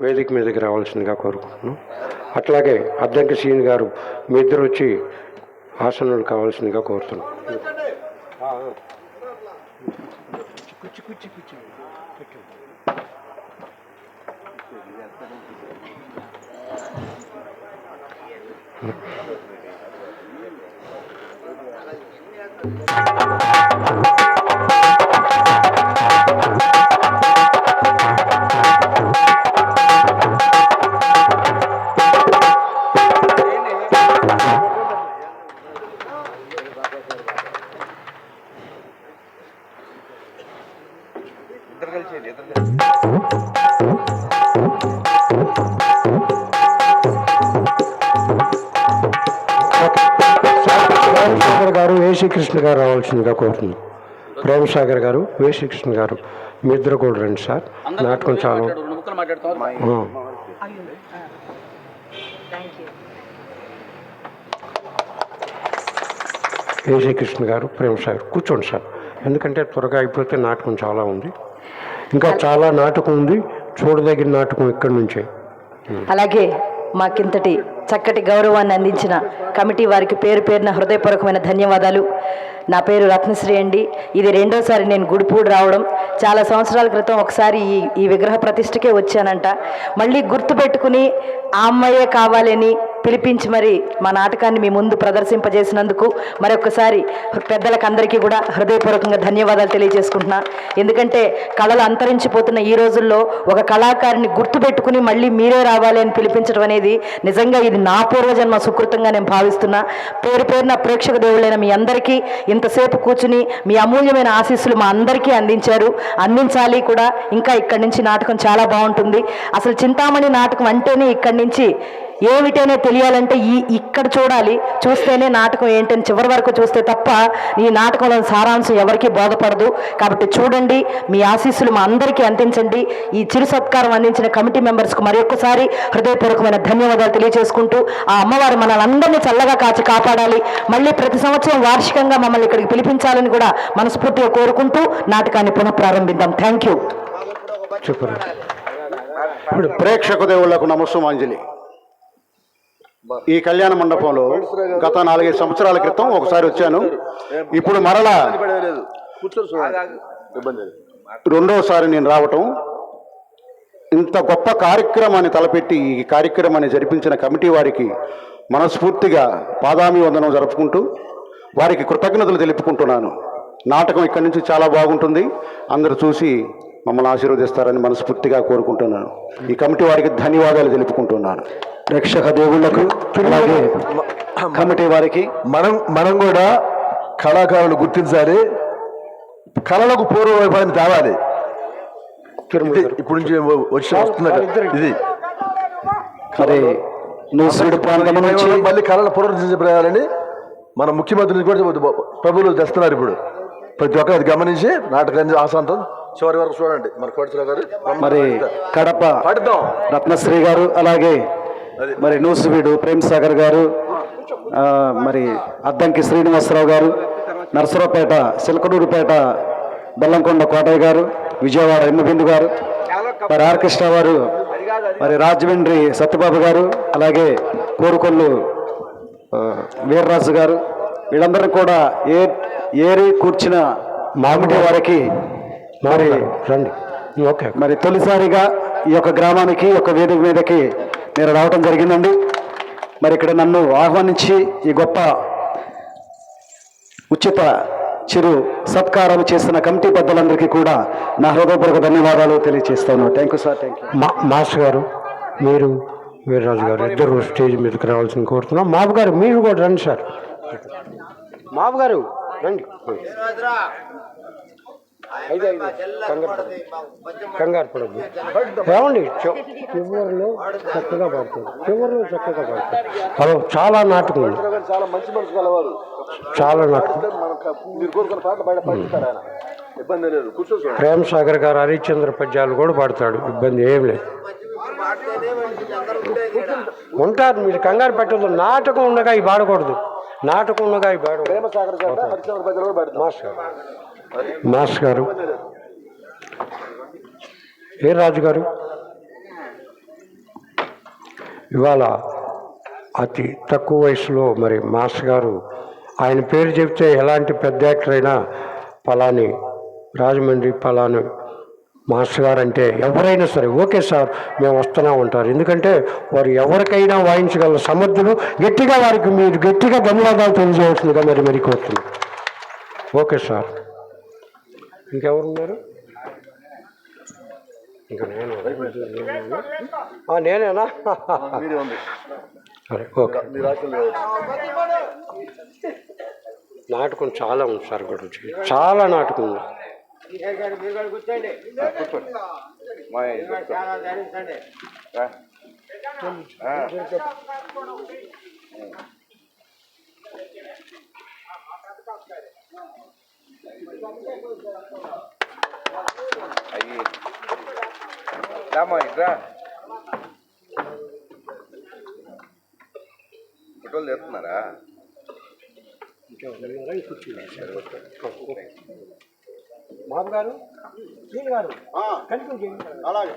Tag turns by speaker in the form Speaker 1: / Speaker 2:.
Speaker 1: వేదిక మీదకి రావాల్సిందిగా కోరుకుంటున్నాం అట్లాగే అద్దంకి సీన్ గారు మీ ఇద్దరు వచ్చి ఆసనాలు కావాల్సిందిగా కోరుతున్నాం you. గారు వేషకృష్ణ గారు రావాల్సిందిగా కోరుతున్నాం. ప్రేమసాగర్ గారు వేషకృష్ణ గారు మీ ఇద్దరు కూడా రండి సార్. నాటకం చాలా
Speaker 2: రెండు ముక్కలు మాట్లాడతాం
Speaker 1: ఆ. ఏజయకృష్ణ గారు ప్రేమసాగర్ కూర్చోండి సార్. ఎందుకంటే త్వరగా అయిపోతే నాటకం చాలా ఉంది. ఇంకా చాలా నాటకం ఉంది. చూడదగిన నాటకం ఇక్కడి నుంచే.
Speaker 3: అలాగే. మాకింతటి చక్కటి గౌరవాన్ని అందించిన కమిటీ వారికి పేరు పేరున హృదయపూర్వకమైన ధన్యవాదాలు. నా పేరు రత్నశ్రీ అండి. ఇది రెండోసారి నేను గుడిపూడి రావడం. చాలా సంవత్సరాల క్రితం ఒకసారి ఈ ఈ విగ్రహ ప్రతిష్టకే వచ్చానంట. మళ్ళీ గుర్తుపెట్టుకుని ఆ అమ్మాయే కావాలని పిలిపించి మరి మా నాటకాన్ని మీ ముందు ప్రదర్శింపజేసినందుకు మరొకసారి పెద్దలకు అందరికీ కూడా హృదయపూర్వకంగా ధన్యవాదాలు తెలియజేసుకుంటున్నా. ఎందుకంటే కళలు అంతరించిపోతున్న ఈ రోజుల్లో ఒక కళాకారిని గుర్తుపెట్టుకుని మళ్ళీ మీరే రావాలి అని పిలిపించడం అనేది నిజంగా ఇది నా పూర్వజన్మ సుకృతంగా నేను భావిస్తున్నా. పేరు పేరున ప్రేక్షక దేవుళ్ళైన మీ అందరికీ ఇంతసేపు కూర్చుని మీ అమూల్యమైన ఆశీస్సులు మా అందరికీ అందించారు. అందించాలి కూడా. ఇంకా ఇక్కడి నుంచి నాటకం చాలా బాగుంటుంది. అసలు చింతామణి నాటకం అంటేనే ఇక్కడి నుంచి ఏమిటనే తెలియాలంటే ఈ ఇక్కడ చూడాలి. చూస్తేనే నాటకం ఏంటని చివరి వరకు చూస్తే తప్ప ఈ నాటకంలోని సారాంశం ఎవరికీ బోధపడదు. కాబట్టి చూడండి మీ ఆశీస్సులు మా అందరికీ అందించండి. ఈ చిరు సత్కారం అందించిన కమిటీ మెంబర్స్కు మరొకసారి హృదయపూర్వకమైన ధన్యవాదాలు తెలియజేసుకుంటూ ఆ అమ్మవారు మనల్ని చల్లగా కాచి కాపాడాలి. మళ్ళీ ప్రతి సంవత్సరం వార్షికంగా మమ్మల్ని ఇక్కడికి పిలిపించాలని కూడా మనస్ఫూర్తిగా కోరుకుంటూ నాటకాన్ని పునఃప్రారంభిద్దాం. Thank you.
Speaker 4: ఇప్పుడు ప్రేక్షక దేవుళ్ళకు నమస్సుమాంజలి. ఈ కళ్యాణ మండపంలో గత నాలుగైదు సంవత్సరాల క్రితం ఒకసారి వచ్చాను. ఇప్పుడు మరలా రెండోసారి నేను రావటం. ఇంత గొప్ప కార్యక్రమాన్ని తలపెట్టి ఈ కార్యక్రమాన్ని జరిపించిన కమిటీ వారికి మనస్ఫూర్తిగా పాదామి వందనం జరుపుకుంటూ వారికి కృతజ్ఞతలు తెలుపుకుంటున్నాను. నాటకం ఇక్కడి నుంచి చాలా బాగుంటుంది. అందరూ చూసి మమ్మల్ని ఆశీర్వదిస్తారని మనస్ఫూర్తిగా కోరుకుంటున్నాను. ఈ కమిటీ వారికి ధన్యవాదాలు తెలుపుకుంటున్నాను.
Speaker 5: ప్రేక్షక దేవుళ్ళకు అలాగే కమిటీ వారికి మనం మనం కూడా కళాకారులు గుర్తించాలి. కళలకు పూర్వ వైభవాన్ని తేవాలి. ఇప్పుడు నుంచి వచ్చి ఇది.
Speaker 4: మరి నూసుడు ప్రాంతం నుంచి
Speaker 5: మళ్ళీ కళలు పునరుద్ధరించబడాలని మన ముఖ్యమంత్రి కూడా ప్రభులు తెస్తున్నారు ఇప్పుడు. ప్రతి ఒక్కరు గమనించి నాటకాన్ని ఆశాంతం చివరి వరకు చూడండి. మన కోటేశ్వర గారు
Speaker 4: మరి కడప
Speaker 5: పడతాం
Speaker 4: రత్నశ్రీ గారు అలాగే మరి నూసువీడు ప్రేమ్ సాగర్ గారు మరి అద్దంకి శ్రీనివాసరావు గారు నరసరావుపేట సిల్కడూరుపేట బెల్లంకొండ కోటయ్య గారు విజయవాడ ఎమ్మబిందు గారు మరి ఆర్ కృష్ణ వారు మరి రాజమండ్రి సత్యబాబు గారు అలాగే కోరుకొల్లు వీర్రాజు గారు వీళ్ళందరూ కూడా ఏ ఏరి కూర్చిన మామిడి వారికి మరి
Speaker 1: రండి. ఓకే
Speaker 4: మరి తొలిసారిగా ఈ యొక్క గ్రామానికి ఈ యొక్క వేదిక మీదకి నేను రావడం జరిగిందండి. మరి ఇక్కడ నన్ను ఆహ్వానించి ఈ గొప్ప ఉచిత చిరు సత్కారం చేసిన కమిటీ పెద్దలందరికీ కూడా నా హృదయపూర్వక ధన్యవాదాలు తెలియజేస్తాను thank you sir thank you
Speaker 1: మా మాస్టర్ గారు మీరు వీర్రాజు గారు ఇద్దరు స్టేజ్ మీదకి రావాల్సింది కోరుతున్నాం. మాపు గారు మీరు కూడా రండి సార్. మాపు గారు రండి. ఐదు ఐదు కంగారు. కంగారు పడద్దు ఏమండి? చివ- చివరిలో చక్కగా పాడుతుంది. చివరిలో చక్కగా పాడుతుంది. హలో చాలా నాటకం
Speaker 5: చాలా మంచి మనసు కలవారు
Speaker 1: చాలా నాటకం.
Speaker 5: మీరు కోరుకున్న పాటలు బయట పడుతుంటారు ఆయన ఇబ్బంది లేదు కూర్చో
Speaker 1: ప్రేమ్ సాగర్ గారు హరిశ్చంద్ర పద్యాలు కూడా పాడతాడు. ఇబ్బంది ఏం లేదు. ఉంటారు మీరు కంగారు పెట్టదు నాటకం ఉండగా ఈ పాడకూడదు. నాటకం ఉండగా ఈ పాడకూడదు. మాస్టర్ మాస్ మాస్టర్ గారు. ఏ రాజు గారు? ఇవాళ అతి తక్కువ వయసులో మరి మాస్ గారు ఆయన పేరు చెప్తే ఎలాంటి పెద్ద యాక్టర్ అయినా పలాని రాజమండ్రి పలాని మాస్టర్ గారు అంటే ఎవరైనా సరే ఓకే సార్ మేము వస్తూనే ఉంటారు. ఎందుకంటే వారు ఎవరికైనా వాయించగల సమర్థులు గట్టిగా వారికి మీరు గట్టిగా ధన్యవాదాలు తెలియజేయవలసిందిగా మరి మరి కోరుతున్నాను ఓకే సార్. ఇంకెవరు ఉన్నారు ఇంకా నేను నేనేనా? సరే ఓకే. నాటకం చాలా ఉంది సార్ గురించి చాలా నాటకం ఉంది.
Speaker 2: అయ్యి రామా ఇట్రా ఫోటోలు తెస్తున్నారా
Speaker 1: బాబు గారు సీన్ గారు కనిపించండి. అలాగే.